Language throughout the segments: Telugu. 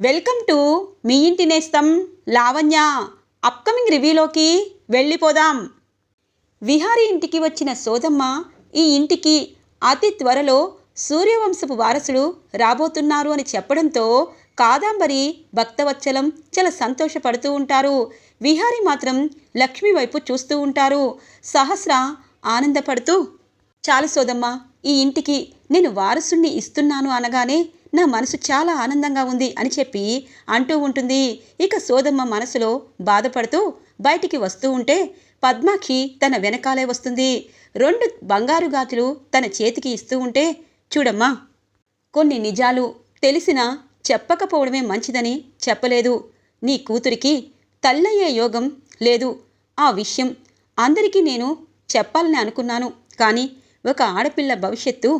వెల్కమ్ టు మీ ఇంటి నేస్తం లావణ్య. అప్కమింగ్ రివ్యూలోకి వెళ్ళిపోదాం. విహారీ ఇంటికి వచ్చిన సోదమ్మ ఈ ఇంటికి అతి త్వరలో సూర్యవంశపు వారసుడు రాబోతున్నారు అని చెప్పడంతో కాదాంబరి భక్తవత్సలం చాలా సంతోషపడుతూ ఉంటారు. విహారీ మాత్రం లక్ష్మి వైపు చూస్తూ ఉంటారు. సహస్ర ఆనందపడుతూ చాలు సోదమ్మ ఈ ఇంటికి నేను వారసుణ్ణి ఇస్తున్నాను అనగానే నా మనసు చాలా ఆనందంగా ఉంది అని చెప్పి అంటూ ఉంటుంది. ఇక సోదమ్మ మనసులో బాధపడుతూ బయటికి వస్తూ ఉంటే పద్మాక్షి తన వెనకాలే వస్తుంది. రెండు బంగారు గాజులు తన చేతికి ఇస్తూ ఉంటే చూడమ్మా కొన్ని నిజాలు తెలిసినా చెప్పకపోవడమే మంచిదని చెప్పలేదు. నీ కూతురికి తల్లయ్యే యోగం లేదు. ఆ విషయం అందరికీ నేను చెప్పాలని అనుకున్నాను. కానీ ఒక ఆడపిల్ల భవిష్యత్తు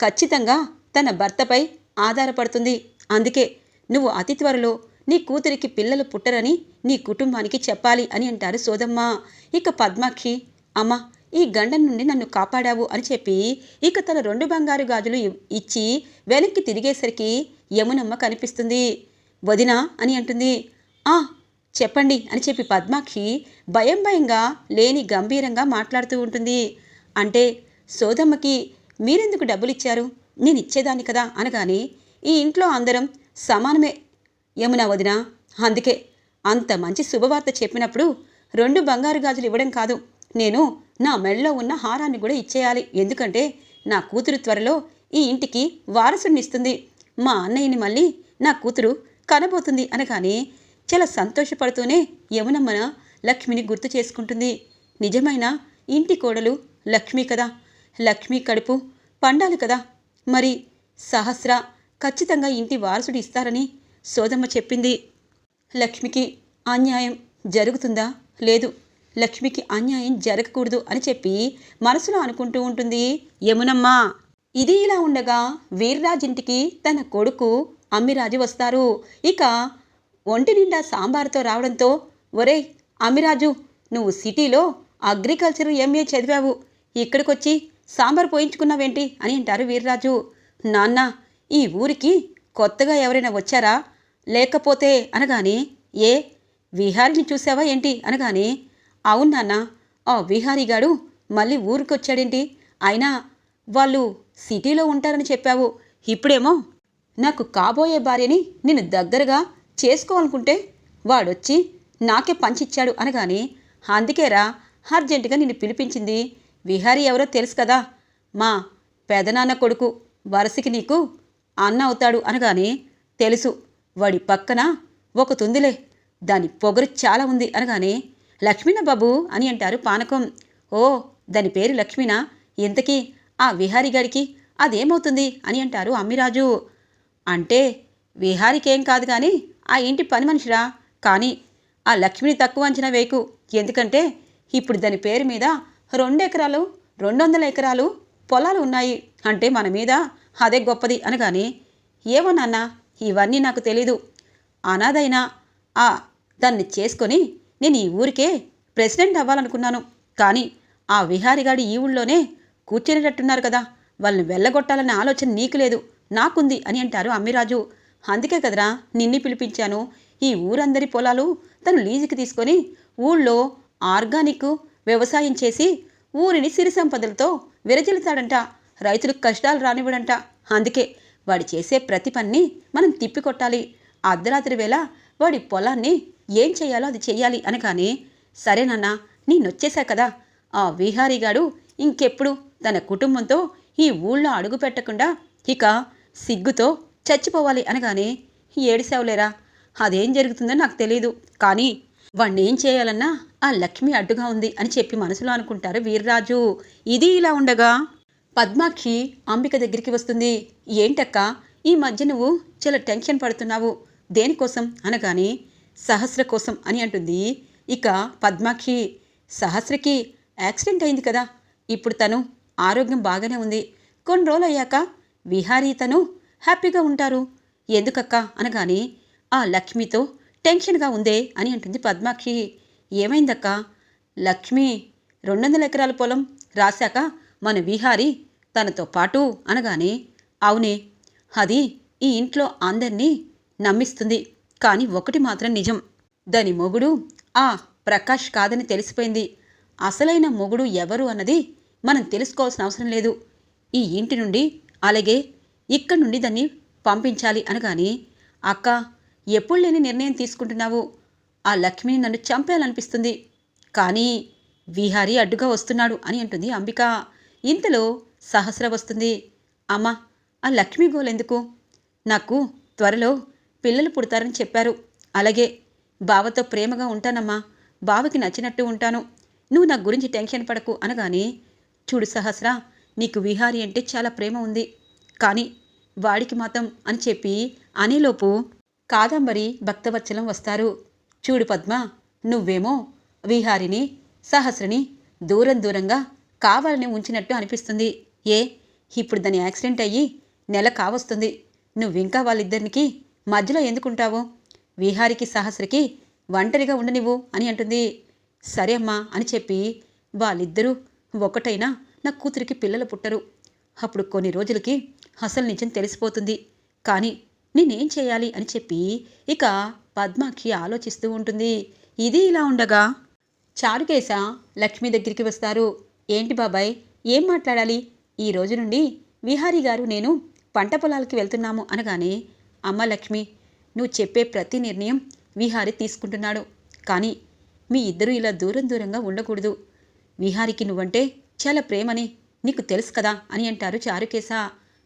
ఖచ్చితంగా తన భర్తపై ఆధారపడుతుంది. అందుకే నువ్వు అతి త్వరలో నీ కూతురికి పిల్లలు పుట్టరని నీ కుటుంబానికి చెప్పాలి అని అంటారు సోదమ్మ. ఇక పద్మాక్షి అమ్మ ఈ గండం నుండి నన్ను కాపాడావు అని చెప్పి ఇక తన రెండు బంగారు గాజులు ఇ- ఇచ్చి వెనక్కి తిరిగేసరికి యమునమ్మ కనిపిస్తుంది. వదినా అని అంటుంది. ఆ చెప్పండి అని చెప్పి పద్మాక్షి భయం భయంగా లేని గంభీరంగా మాట్లాడుతూ ఉంటుంది. అంటే సోదమ్మకి మీరెందుకు డబ్బులు ఇచ్చారు నేను ఇచ్చేదాన్ని కదా అనగానే ఈ ఇంట్లో అందరం సమానమే యమున వదిన. అందుకే అంత మంచి శుభవార్త చెప్పినప్పుడు రెండు బంగారు గాజులు ఇవ్వడం కాదు. నేను నా మెడలో ఉన్న హారాన్ని కూడా ఇచ్చేయాలి. ఎందుకంటే నా కూతురు త్వరలో ఈ ఇంటికి వారసునిస్తుంది మా అన్నయ్యని మళ్ళీ నా కూతురు కనబోతుంది అనగానే చాలా సంతోషపడుతూనే యమునమ్మన లక్ష్మిని గుర్తు చేసుకుంటుంది. నిజమైన ఇంటి కోడలు లక్ష్మి కదా. లక్ష్మి కడుపు పండాలి కదా. మరి సహస్ర ఖచ్చితంగా ఇంటి వారసుడు ఇస్తారని సోదమ్మ చెప్పింది. లక్ష్మికి అన్యాయం జరుగుతుందా? లేదు. లక్ష్మికి అన్యాయం జరగకూడదు అని చెప్పి మనసులో అనుకుంటూ ఉంటుంది యమునమ్మ. ఇది ఇలా ఉండగా వీర్రాజింటికి తన కొడుకు అమ్మిరాజు వస్తారు. ఇక ఒంటి నిండా సాంబార్తో రావడంతో ఒరేయ్ అమ్మిరాజు నువ్వు సిటీలో అగ్రికల్చర్ ఎంఏ చదివావు. ఇక్కడికొచ్చి సాంబార్ పోయించుకున్నావేంటి అని అంటారు వీర్రాజు. నాన్న ఈ ఊరికి కొత్తగా ఎవరైనా వచ్చారా? లేకపోతే అనగానే ఏ? విహారిని చూసావా ఏంటి? అనగానే అవును నాన్న ఆ విహారీగాడు మళ్ళీ ఊరికొచ్చాడేంటి? అయినా వాళ్ళు సిటీలో ఉంటారని చెప్పావు. ఇప్పుడేమో నాకు కాబోయే భార్యని నేను దగ్గరగా చేసుకోవాలనుకుంటే వాడొచ్చి నాకే పంచిచ్చాడు అనగానే అందుకేరా అర్జెంటుగా నిన్ను పిలిపించింది. విహారీ ఎవరో తెలుసు కదా. మా పెదనాన్న కొడుకు వరసకి నీకు అన్న అవుతాడు అనగానే తెలుసు. వాడి పక్కన ఒక తుందిలే. దాని పొగరు చాలా ఉంది అనగానే లక్ష్మీనా బాబు అని అంటారు పానకం. ఓ దాని పేరు లక్ష్మీనా? ఇంతకీ ఆ విహారీ గారికి అదేమవుతుంది అని అంటారు అమ్మిరాజు. అంటే విహారీకేం కాదు కానీ ఆ ఇంటి పని మనిషిరా. కానీ ఆ లక్ష్మిని తక్కువ అంచనా వేయకు. ఎందుకంటే ఇప్పుడు దాని పేరు మీద రెండు ఎకరాలు రెండు వందల ఎకరాలు పొలాలు ఉన్నాయి అంటే మన మీద అదే గొప్పది అనగానే ఏమో నాన్న ఇవన్నీ నాకు తెలీదు. అనాథైనా ఆ దాన్ని చేసుకొని నేను ఈ ఊరికే ప్రెసిడెంట్ అవ్వాలనుకున్నాను. కానీ ఆ విహారిగాడి ఈ ఊళ్ళోనే కూర్చునేటట్టున్నారు కదా వాళ్ళని వెళ్ళగొట్టాలనే ఆలోచన నీకు లేదు నాకుంది అని అంటారు అమ్మిరాజు. అందుకే కదరా నిన్ను పిలిపించాను. ఈ ఊరందరి పొలాలు తను లీజుకి తీసుకొని ఊళ్ళో ఆర్గానిక్ వ్యవసాయం చేసి ఊరిని సిరి సంపదలతో విరజిల్తాడంట రైతులకు కష్టాలు రానివ్వడంట. అందుకే వాడు చేసే ప్రతి పని మనం తిప్పికొట్టాలి. అర్ధరాత్రి వేళ వాడి పొలాన్ని ఏం చేయాలో అది చేయాలి అనగానే సరేనన్నా నేనొచ్చేశా కదా. ఆ విహారీగాడు ఇంకెప్పుడు తన కుటుంబంతో ఈ ఊళ్ళో అడుగు పెట్టకుండా ఇక సిగ్గుతో చచ్చిపోవాలి అనగానే ఏడిసావులేరా? అదేం జరుగుతుందో నాకు తెలియదు కానీ వాణ్ణి ఏం చేయాలన్నా ఆ లక్ష్మి అడ్డుగా ఉంది అని చెప్పి మనసులో అనుకుంటారు వీర్రాజు. ఇది ఇలా ఉండగా పద్మాక్షి అంబిక దగ్గరికి వస్తుంది. ఏంటక్క ఈ మధ్య నువ్వు చాలా టెన్షన్ పడుతున్నావు. దేనికోసం? అనగానే సహస్ర కోసం అని అంటుంది. ఇక పద్మాక్షి సహస్రకి యాక్సిడెంట్ అయింది కదా. ఇప్పుడు తను ఆరోగ్యం బాగానే ఉంది. కొన్ని రోజులు అయ్యాక విహారీ తను హ్యాపీగా ఉంటారు. ఎందుకక్క? అనగానే ఆ లక్ష్మితో టెన్షన్గా ఉందే అని అంటుంది పద్మాక్షి. ఏమైందక్క? లక్ష్మి రెండు వందల ఎకరాల పొలం రాశాక మన విహారి తనతో పాటు అనగానే అవునే అది ఈ ఇంట్లో అందరినీ నమ్మిస్తుంది. కానీ ఒకటి మాత్రం నిజం. దాని మొగుడు ఆ ప్రకాష్ కాదని తెలిసిపోయింది. అసలైన మొగుడు ఎవరు అన్నది మనం తెలుసుకోవాల్సిన అవసరం లేదు. ఈ ఇంటి నుండి అలాగే ఇక్కడి నుండి దాన్ని పంపించాలి అనగాని అక్క ఎప్పుడు లేని నిర్ణయం తీసుకుంటున్నావు? ఆ లక్ష్మిని నన్ను చంపేయాలనిపిస్తుంది కానీ విహారీ అడ్డుగా వస్తున్నాడు అని అంటుంది అంబిక. ఇంతలో సహస్ర వస్తుంది. అమ్మా ఆ లక్ష్మి గోలెందుకు నాకు త్వరలో పిల్లలు పుడతారని చెప్పారు. అలాగే బావతో ప్రేమగా ఉంటానమ్మా. బావకి నచ్చినట్టు ఉంటాను. నువ్వు నా గురించి టెన్షన్ పడకు అనగానే చూడు సహస్ర నీకు విహారీ అంటే చాలా ప్రేమ ఉంది. కానీ వాడికి మాత్రం అని చెప్పి అనేలోపు కాదంబరి భక్తవత్సలం వస్తారు. చూడు పద్మ నువ్వేమో విహారిని సహస్రని దూరం దూరంగా కావాలని ఉంచినట్టు అనిపిస్తుంది. ఏ ఇప్పుడు దాని యాక్సిడెంట్ అయ్యి నెల కావస్తుంది. నువ్వింకా వాళ్ళిద్దరికి మధ్యలో ఎందుకుంటావు? విహారికి సహస్రకి ఒంటరిగా ఉండనివ్వు అని అంటుంది. సరే అమ్మా అని చెప్పి వాళ్ళిద్దరూ ఒకటైనా నా కూతురికి పిల్లలు పుట్టరు. అప్పుడు కొన్ని రోజులకి అసలు నిజం తెలిసిపోతుంది. కానీ నేనేం చేయాలి అని చెప్పి ఇక పద్మాక్షి ఆలోచిస్తూ ఉంటుంది. ఇది ఇలా ఉండగా చారుకేశ లక్ష్మి దగ్గరికి వస్తారు. ఏంటి బాబాయ్ ఏం మాట్లాడాలి? ఈ రోజు నుండి విహారీ గారు నేను పంట పొలాలకి వెళ్తున్నాము అనగానే అమ్మ లక్ష్మి నువ్వు చెప్పే ప్రతి నిర్ణయం విహారీ తీసుకుంటున్నాడు. కానీ మీ ఇద్దరూ ఇలా దూరం దూరంగా ఉండకూడదు. విహారికి నువ్వంటే చాలా ప్రేమని నీకు తెలుసు కదా అని అంటారు చారుకేశ.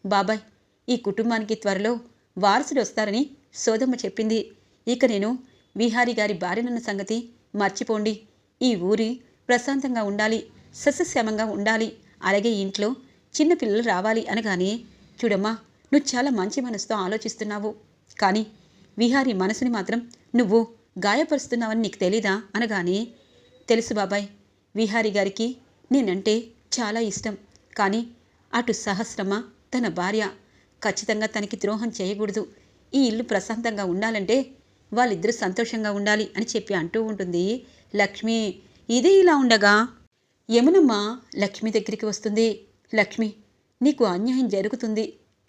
బాబాయ్ ఈ కుటుంబానికి త్వరలో వారసుడు వస్తారని సోదమ్మ చెప్పింది. ఇక నేను విహారీ గారి భార్యనన్న సంగతి మర్చిపోండి. ఈ ఊరి ప్రశాంతంగా ఉండాలి సస్యశ్యామంగా ఉండాలి. అలాగే ఇంట్లో చిన్నపిల్లలు రావాలి అనగానే చూడమ్మా నువ్వు చాలా మంచి మనసుతో ఆలోచిస్తున్నావు. కానీ విహారీ మనసుని మాత్రం నువ్వు గాయపరుస్తున్నావని నీకు తెలీదా అనగానే తెలుసు బాబాయ్ విహారీ గారికి నేనంటే చాలా ఇష్టం. కానీ అటు సహస్రమ తన భార్య ఖచ్చితంగా తనకి ద్రోహం చేయకూడదు. ఈ ఇల్లు ప్రశాంతంగా ఉండాలంటే వాళ్ళిద్దరూ సంతోషంగా ఉండాలి అని చెప్పి అంటూ ఉంటుంది. లక్ష్మి ఇదే ఇలా ఉండగా యమునమ్మ లక్ష్మి దగ్గరికి వస్తుంది. లక్ష్మి నీకు అన్యాయం జరుగుతుంది.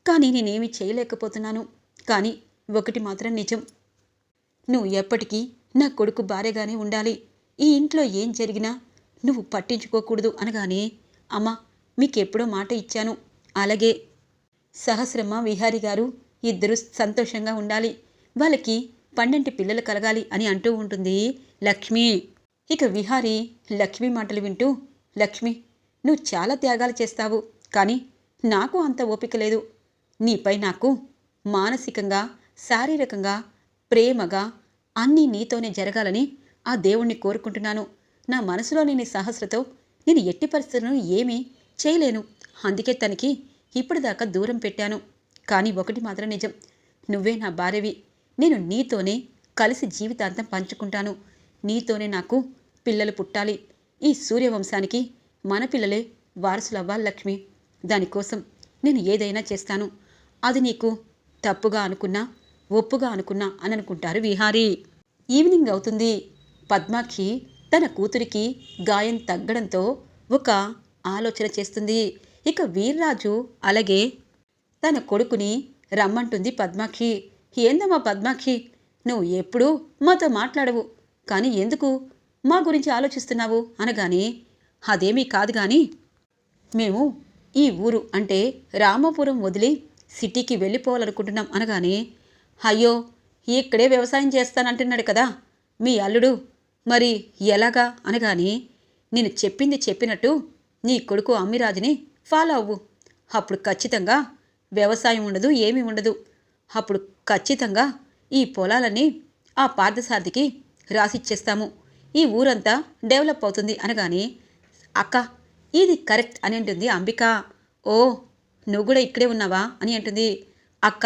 కానీ నేనేమీ చేయలేకపోతున్నాను. కానీ ఒకటి మాత్రం నిజం. నువ్వు ఎప్పటికీ నా కొడుకు భార్యగానే ఉండాలి. ఈ ఇంట్లో ఏం జరిగినా నువ్వు పట్టించుకోకూడదు అనగానే అమ్మా మీకెప్పుడో మాట ఇచ్చాను. అలాగే సహస్రమ్మ విహారి గారు ఇద్దరు సంతోషంగా ఉండాలి. వాళ్ళకి పన్నెంటి పిల్లలు కలగాలి అని అంటూ ఉంటుంది లక్ష్మి. ఇక విహారి లక్ష్మి మాటలు వింటూ లక్ష్మి నువ్వు చాలా త్యాగాలు చేస్తావు కానీ నాకు అంత ఓపిక లేదు. నీపై నాకు మానసికంగా శారీరకంగా ప్రేమగా అన్నీ నీతోనే జరగాలని ఆ దేవుణ్ణి కోరుకుంటున్నాను. నా మనసులో నేను సహస్రతో నేను ఎట్టి పరిస్థితులను ఏమీ చేయలేను. అందుకే తనకి ఇప్పటిదాకా దూరం పెట్టాను. కానీ ఒకటి మాత్రం నిజం. నువ్వే నా భార్యవి. నేను నీతోనే కలిసి జీవితాంతం పంచుకుంటాను. నీతోనే నాకు పిల్లలు పుట్టాలి. ఈ సూర్యవంశానికి మన పిల్లలే వారసులవ్వాలి లక్ష్మి. దానికోసం నేను ఏదైనా చేస్తాను. అది నీకు తప్పుగా అనుకున్నా ఒప్పుగా అనుకున్నా అని అనుకుంటారు విహారీ. ఈవినింగ్ అవుతుంది. పద్మాక్షి తన కూతురికి గాయం తగ్గడంతో ఒక ఆలోచన చేస్తుంది. ఇక వీర్రాజు అలాగే తన కొడుకుని రమ్మంటుంది పద్మాక్షి. ఏందమ్మా పద్మాక్షి? నువ్వు ఎప్పుడూ మాతో మాట్లాడవు. కానీ ఎందుకు? మా గురించి ఆలోచిస్తున్నావు? అనగానే అదేమీ కాదు కానీ మేము ఈ ఊరు అంటే రామాపురం వదిలి సిటీకి వెళ్ళిపోవాలనుకుంటున్నాం. అనగానే అయ్యో ఇక్కడే వ్యవసాయం చేస్తానంటున్నాడు కదా మీ అల్లుడు. మరి ఎలాగా? అనగానే నేను చెప్పింది చెప్పినట్టు నీ కొడుకు అమ్మిరాజుని ఫాలో అవ్వు. అప్పుడు ఖచ్చితంగా వ్యవసాయం ఉండదు ఏమీ ఉండదు. అప్పుడు ఖచ్చితంగా ఈ పొలాలన్నీ ఆ పార్థసారథికి రాసిచ్చేస్తాము. ఈ ఊరంతా డెవలప్ అవుతుంది అనగానే అక్క ఇది కరెక్ట్ అని అంటుంది అంబిక. ఓ నువ్వు కూడా ఇక్కడే ఉన్నావా? అని అంటుంది. అక్క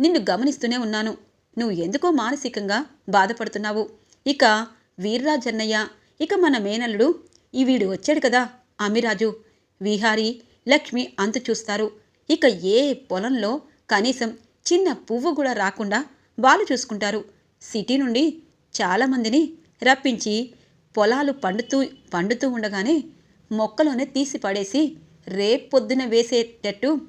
నిన్ను గమనిస్తూనే ఉన్నాను. నువ్వు ఎందుకో మానసికంగా బాధపడుతున్నావు. ఇక వీర్రాజన్నయ్య ఇక మన మేనల్లుడు ఈ వీడు వచ్చాడు కదా అమిరాజు. విహారీ లక్ష్మి అంతు చూస్తారు. ఇక ఏ పొలంలో కనీసం చిన్న పువ్వు కూడా రాకుండా వాళ్ళు చూసుకుంటారు. సిటీ నుండి చాలామందిని రప్పించి పొలాలు పండుతూ పండుతూ ఉండగానే మొక్కలోనే తీసి పడేసి రేపొద్దున వేసేటట్టు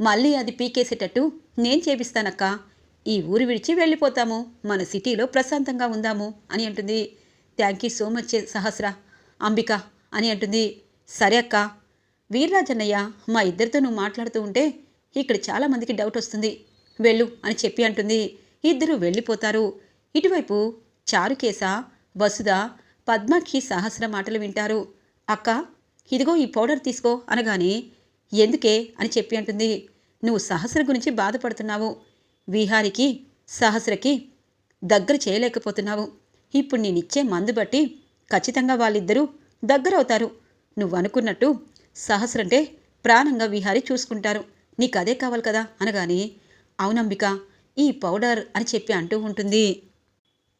మళ్ళీ అది పీకేసేటట్టు నేను చేపిస్తానక్క. ఈ ఊరు విడిచి వెళ్ళిపోతాము. మన సిటీలో ప్రశాంతంగా ఉందాము అని అంటుంది. Thank you so much Sahasra. Ambika అని అంటుంది. సరే అక్క. వీర్రాజన్నయ్య మా ఇద్దరితో నువ్వు మాట్లాడుతూ ఉంటే ఇక్కడ చాలామందికి డౌట్ వస్తుంది. వెళ్ళు అని చెప్పి అంటుంది. ఇద్దరు వెళ్ళిపోతారు. ఇటువైపు చారుకేశ వసుధ పద్మకి సహస్ర మాటలు వింటారు. అక్క ఇదిగో ఈ పౌడర్ తీసుకో అనగానే ఎందుకే అని చెప్పి అంటుంది. నువ్వు సహస్ర గురించి బాధపడుతున్నావు. విహారికి సహస్రకి దగ్గర చేయలేకపోతున్నావు. ఇప్పుడు నేనిచ్చే మందు బట్టి ఖచ్చితంగా వాళ్ళిద్దరూ దగ్గరవుతారు. నువ్వు అనుకున్నట్టు సహస్రంటే ప్రాణంగా విహారి చూసుకుంటారు. నీకు అదే కావాలి కదా? అనగానే అవునంబిక ఈ పౌడర్ అని చెప్పి అంటూ ఉంటుంది.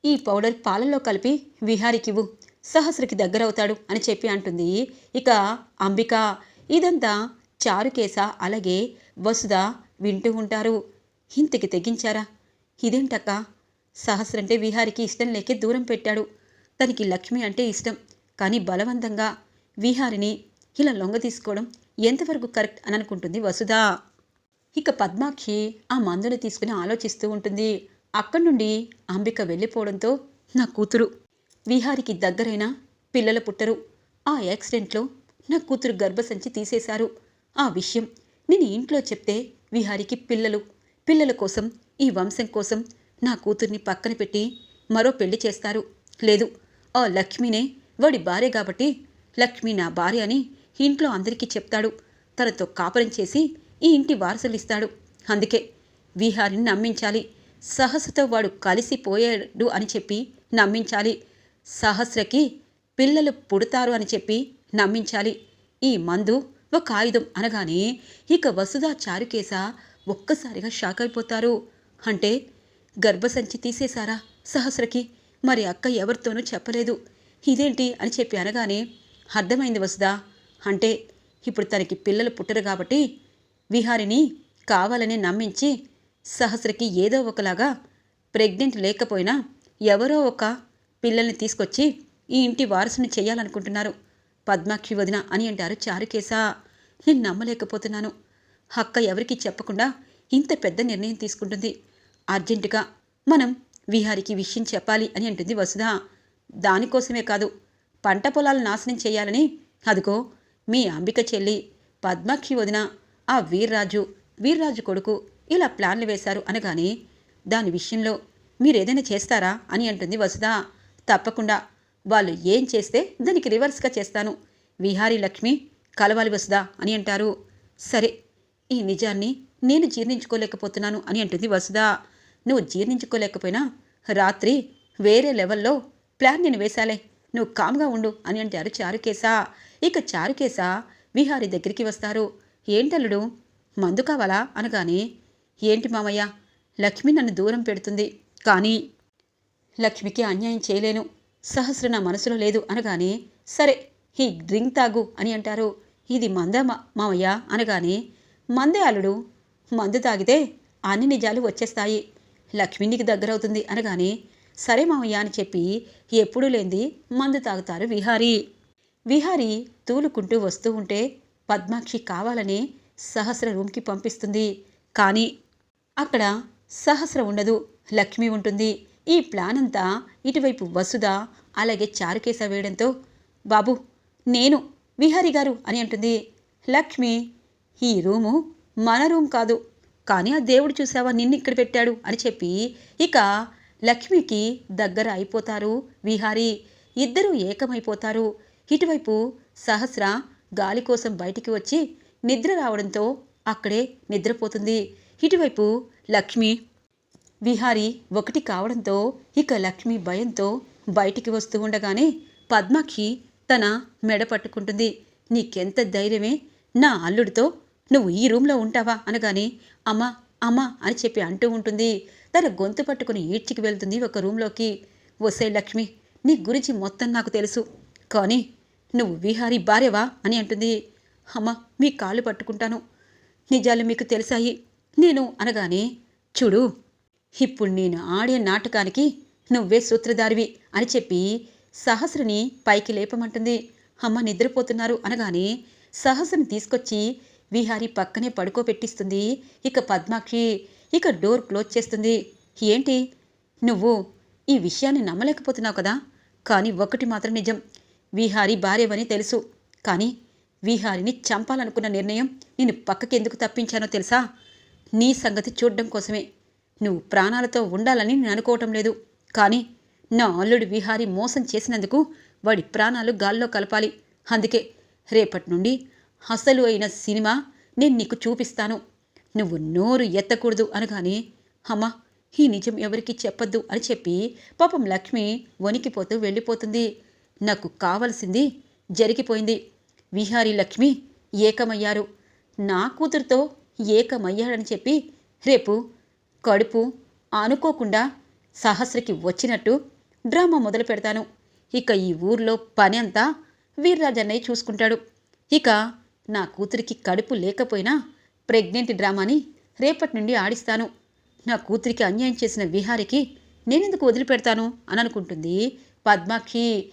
ఈ పౌడర్ పాలల్లో కలిపి విహారికివ్వు. సహస్రకి దగ్గరవుతాడు అని చెప్పి అంటుంది. ఇక అంబిక ఇదంతా చారుకేశ అలాగే వసుధ వింటూ ఉంటారు. ఇంతకి తెగించారా? ఇదేంటక్క? సహస్రంటే విహారికి ఇష్టం లేకే దూరం పెట్టాడు. తనకి లక్ష్మి అంటే ఇష్టం. కానీ బలవంతంగా విహారిని ఇలా లొంగ తీసుకోవడం ఎంతవరకు కరెక్ట్ అని అనుకుంటుంది వసుధ. ఇక పద్మాక్షి ఆ మందుని తీసుకుని ఆలోచిస్తూ ఉంటుంది. అక్కడి నుండి అంబిక వెళ్ళిపోవడంతో నా కూతురు విహారికి దగ్గరైన పిల్లలు పుట్టరు. ఆ యాక్సిడెంట్లో నా కూతురు గర్భసంచి తీసేశారు. ఆ విషయం నేను ఇంట్లో చెప్తే విహారికి పిల్లలు పిల్లల కోసం ఈ వంశం కోసం నా కూతుర్ని పక్కన పెట్టి మరో పెళ్ళి చేస్తారు. లేదు ఆ లక్ష్మినే వాడి భార్య కాబట్టి లక్ష్మి నా భార్య అని ఇంట్లో అందరికీ చెప్తాడు. తనతో కాపురం చేసి ఈ ఇంటి వారసులు ఇస్తాడు అందుకే విహారిని నమ్మించాలి. సహస్రతో వాడు కలిసిపోయాడు అని చెప్పి నమ్మించాలి. సహస్రకి పిల్లలు పుడతారు అని చెప్పి నమ్మించాలి. ఈ మందు ఒక ఆయుధం అనగానే ఇక వసుధా చారుకేశ ఒక్కసారిగా షాక్ అయిపోతారు. అంటే గర్భసంచి తీసేశారా సహస్రకి? మరి అక్క ఎవరితోనూ చెప్పలేదు. ఇదేంటి అని చెప్పి అనగానే అర్థమైంది వసుదా అంటే ఇప్పుడు తనకి పిల్లలు పుట్టరు కాబట్టి విహారిని కావాలని నమ్మించి సహస్రకి ఏదో ఒకలాగా ప్రెగ్నెంట్ లేకపోయినా ఎవరో ఒక పిల్లల్ని తీసుకొచ్చి ఈ ఇంటి వారసుని చేయాలనుకుంటున్నారు. పద్మాక్షి వదిన అని అంటారు చారుకేశ. నేను నమ్మలేకపోతున్నాను. అక్క ఎవరికి చెప్పకుండా ఇంత పెద్ద నిర్ణయం తీసుకుంటుంది. అర్జెంటుగా మనం విహారికి విషయం చెప్పాలి అని అంటుంది వసుధ. దానికోసమే కాదు పంట పొలాలు నాశనం చేయాలని అదిగో మీ అంబిక చెల్లి పద్మాక్షి వదిన ఆ వీర్రాజు వీర్రాజు కొడుకు ఇలా ప్లాన్లు వేశారు అనగానే దాని విషయంలో మీరేదైనా చేస్తారా అని అంటుంది వసుధ. తప్పకుండా. వాళ్ళు ఏం చేస్తే దానికి రివర్స్గా చేస్తాను. విహారీ లక్ష్మి కలవాలి వసుదా అని అంటారు. సరే ఈ నిజాన్ని నేను జీర్ణించుకోలేకపోతున్నాను అని అంటుంది వసుధ. నువ్వు జీర్ణించుకోలేకపోయినా రాత్రి వేరే లెవెల్లో ప్లాన్ నేను వేశాలే. నువ్వు కామ్గా ఉండు అని అంటారు చారుకేశ. ఇక చారుకేశ విహారి దగ్గరికి వస్తారు. ఏంటల్లుడు? మందు కావాలా? అనగానే ఏంటి మామయ్య? లక్ష్మి నన్ను దూరం పెడుతుంది. కానీ లక్ష్మికి అన్యాయం చేయలేను. సహస్ర నా మనసులో లేదు. అనగానే సరే ఈ డ్రింక్ తాగు అని అంటారు. ఇది మంద మా- మామయ్య? అనగానే మందే అల్లుడు. మందు తాగితే అన్ని నిజాలు వచ్చేస్తాయి. లక్ష్మి నీకు దగ్గరవుతుంది. అనగానే సరే మామయ్య అని చెప్పి ఎప్పుడూ లేంది మందు తాగుతారు విహారీ. విహారి తూలుకుంటూ వస్తూ ఉంటే పద్మాక్షి కావాలని సహస్ర రూమ్కి పంపిస్తుంది. కానీ అక్కడ సహస్ర ఉండదు. లక్ష్మి ఉంటుంది. ఈ ప్లాన్ అంతా ఇటువైపు వసుధ అలాగే చారుకేశ వేయడంతో బాబు నేను విహారి గారు అని అంటుంది. లక్ష్మి ఈ రూము మన రూమ్ కాదు. కానీ ఆ దేవుడు చూసావా నిన్ను ఇక్కడ పెట్టాడు అని చెప్పి ఇక లక్ష్మికి దగ్గర అయిపోతారు విహారి. ఇద్దరూ ఏకమైపోతారు. ఇటువైపు సహస్ర గాలి కోసం బయటికి వచ్చి నిద్ర రావడంతో అక్కడే నిద్రపోతుంది. ఇటువైపు లక్ష్మి విహారి ఒకటి కావడంతో ఇక లక్ష్మి భయంతో బయటికి వస్తూ ఉండగానే పద్మాక్షి తన మెడ పట్టుకుంటుంది. నీకెంత ధైర్యమే? నా అల్లుడితో నువ్వు ఈ రూమ్లో ఉంటావా? అనగానే అమ్మా అమ్మా అని చెప్పి అంటూ ఉంటుంది. తన గొంతు పట్టుకుని ఈడ్చికి వెళ్తుంది ఒక రూమ్లోకి. వసే లక్ష్మి నీ గురించి మొత్తం నాకు తెలుసు. కానీ నువ్వు విహారీ భార్యవా? అని అంటుంది. అమ్మ మీ కాళ్ళు పట్టుకుంటాను. నిజాలు మీకు తెలిసాయి. నేను అనగానే చూడు ఇప్పుడు నేను ఆడే నాటకానికి నువ్వే సూత్రధారివి అని చెప్పి సహస్రని పైకి లేపమంటుంది. అమ్మ నిద్రపోతున్నారు అనగానే సహస్రని తీసుకొచ్చి విహారి పక్కనే పడుకోబెట్టిస్తుంది. ఇక పద్మాక్షి ఇక డోర్ క్లోజ్ చేస్తుంది. ఏంటి? నువ్వు ఈ విషయాన్ని నమ్మలేకపోతున్నావు కదా? కానీ ఒకటి మాత్రం నిజం. విహారి భార్యవని తెలుసు. కానీ విహారిని చంపాలనుకున్న నిర్ణయం నేను పక్కకెందుకు తప్పించానో తెలుసా? నీ సంగతి చూడడం కోసమే. నువ్వు ప్రాణాలతో ఉండాలని నేను అనుకోవటం లేదు. కానీ నా అల్లుడు విహారి మోసం చేసినందుకు వాడి ప్రాణాలు గాల్లో కలపాలి. అందుకే రేపటి నుండి అసలు అయిన సినిమా నేను నీకు చూపిస్తాను. నువ్వు నోరు ఎత్తకూడదు అనగానే అమ్మా ఈ నిజం ఎవరికి చెప్పొద్దు అని చెప్పి పాపం లక్ష్మి వణికిపోతూ వెళ్ళిపోతుంది. నాకు కావలసింది జరిగిపోయింది. విహారీ లక్ష్మి ఏకమయ్యారు. నా కూతురుతో ఏకమయ్యాడని చెప్పి రేపు కడుపు అనుకోకుండా సహస్రకి వచ్చినట్టు డ్రామా మొదలు పెడతాను. ఇక ఈ ఊర్లో పని అంతా వీర్రాజన్నయ్య చూసుకుంటాడు. ఇక నా కూతురికి కడుపు లేకపోయినా ప్రెగ్నెంట్ డ్రామాని రేపటి నుండి ఆడిస్తాను. నా కూతురికి అన్యాయం చేసిన విహారికి నేనెందుకు వదిలిపెడతాను? అని అనుకుంటుంది పద్మాక్షి.